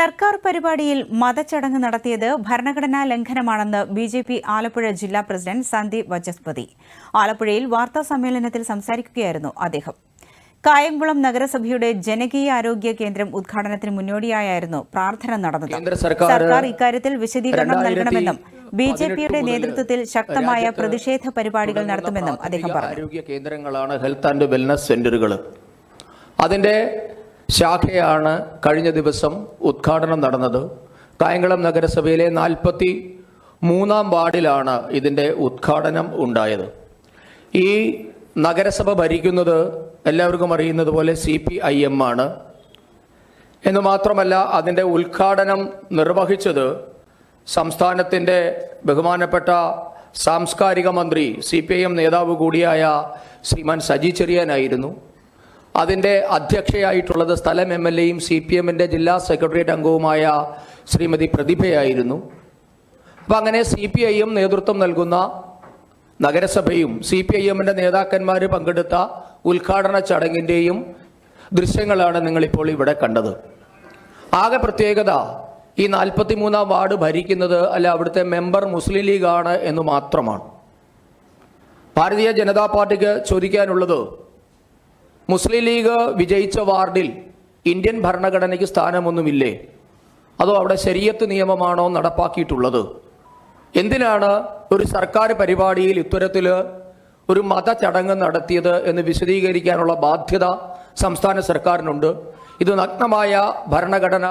സർക്കാർ പരിപാടിയിൽ മതചടങ്ങ് നടത്തിയത് ഭരണഘടനാ ലംഘനമാണെന്ന് ബി ജെ പി ആലപ്പുഴ ജില്ലാ പ്രസിഡന്റ് സന്ദീപ് വചസ്പതി ആലപ്പുഴയിൽ വാർത്താ സമ്മേളനത്തിൽ സംസാരിക്കുകയായിരുന്നു അദ്ദേഹം. കായംകുളം നഗരസഭയുടെ ജനകീയ ആരോഗ്യ കേന്ദ്രം ഉദ്ഘാടനത്തിന് മുന്നോടിയായിരുന്നു പ്രാർത്ഥന നടന്നത്. സർക്കാർ ഇക്കാര്യത്തിൽ വിശദീകരണം നൽകണമെന്നും ബി ജെ പിയുടെ നേതൃത്വത്തിൽ ശക്തമായ പ്രതിഷേധ പരിപാടികൾ നടത്തുമെന്നും അദ്ദേഹം പറഞ്ഞു. ആരോഗ്യ കേന്ദ്രങ്ങളാണ് ഹെൽത്ത് ആൻഡ് വെൽനസ് സെന്ററുകൾ അതിന്റെ ശാഖയാണ് കഴിഞ്ഞ ദിവസം ഉദ്ഘാടനം നടന്നത്. കായംകുളം നഗരസഭയിലെ നാൽപ്പത്തി മൂന്നാം വാർഡിലാണ് ഇതിന്റെ ഉദ്ഘാടനം ഉണ്ടായത്. ഈ നഗരസഭ ഭരിക്കുന്നത് എല്ലാവർക്കും അറിയുന്നത് പോലെ സി പി ഐ എം ആണ്. എന്ന് മാത്രമല്ല അതിന്റെ ഉദ്ഘാടനം നിർവഹിച്ചത് സംസ്ഥാനത്തിന്റെ ബഹുമാനപ്പെട്ട സാംസ്കാരിക മന്ത്രി സി പി ഐ എം നേതാവ് കൂടിയായ ശ്രീമാൻ സജി ചെറിയാനായിരുന്നു. അതിന്റെ അധ്യക്ഷയായിട്ടുള്ളത് സ്ഥലം എം എൽ എയും സി പി എമ്മിന്റെ ജില്ലാ സെക്രട്ടേറിയറ്റ് അംഗവുമായ ശ്രീമതി പ്രതിഭയായിരുന്നു. അപ്പം അങ്ങനെ സി പി ഐ എം നേതൃത്വം നൽകുന്ന നഗരസഭയും സി പി ഐ എമ്മിന്റെ നേതാക്കന്മാർ പങ്കെടുത്ത ഉദ്ഘാടന ചടങ്ങിന്റെയും ദൃശ്യങ്ങളാണ് നിങ്ങളിപ്പോൾ ഇവിടെ കണ്ടത്. ആകെ പ്രത്യേകത ഈ നാൽപ്പത്തി മൂന്നാം വാർഡ് ഭരിക്കുന്നത് അല്ല അവിടുത്തെ മെമ്പർ മുസ്ലിം ലീഗാണ് എന്ന് മാത്രമാണ്. ഭാരതീയ ജനതാ പാർട്ടിക്ക് ചോദിക്കാനുള്ളത് മുസ്ലിം ലീഗ് വിജയിച്ച വാർഡിൽ ഇന്ത്യൻ ഭരണഘടനയ്ക്ക് സ്ഥാനമൊന്നുമില്ലേ? അതോ അവിടെ ശരീഅത്ത് നിയമമാണോ നടപ്പാക്കിയിട്ടുള്ളത്? എന്തിനാണ് ഒരു സർക്കാർ പരിപാടിയിൽ ഇത്തരത്തിൽ ഒരു മത ചടങ്ങ് നടത്തിയത് എന്ന് വിശദീകരിക്കാനുള്ള ബാധ്യത സംസ്ഥാന സർക്കാരിനുണ്ട്? ഇത് നഗ്നമായ ഭരണഘടന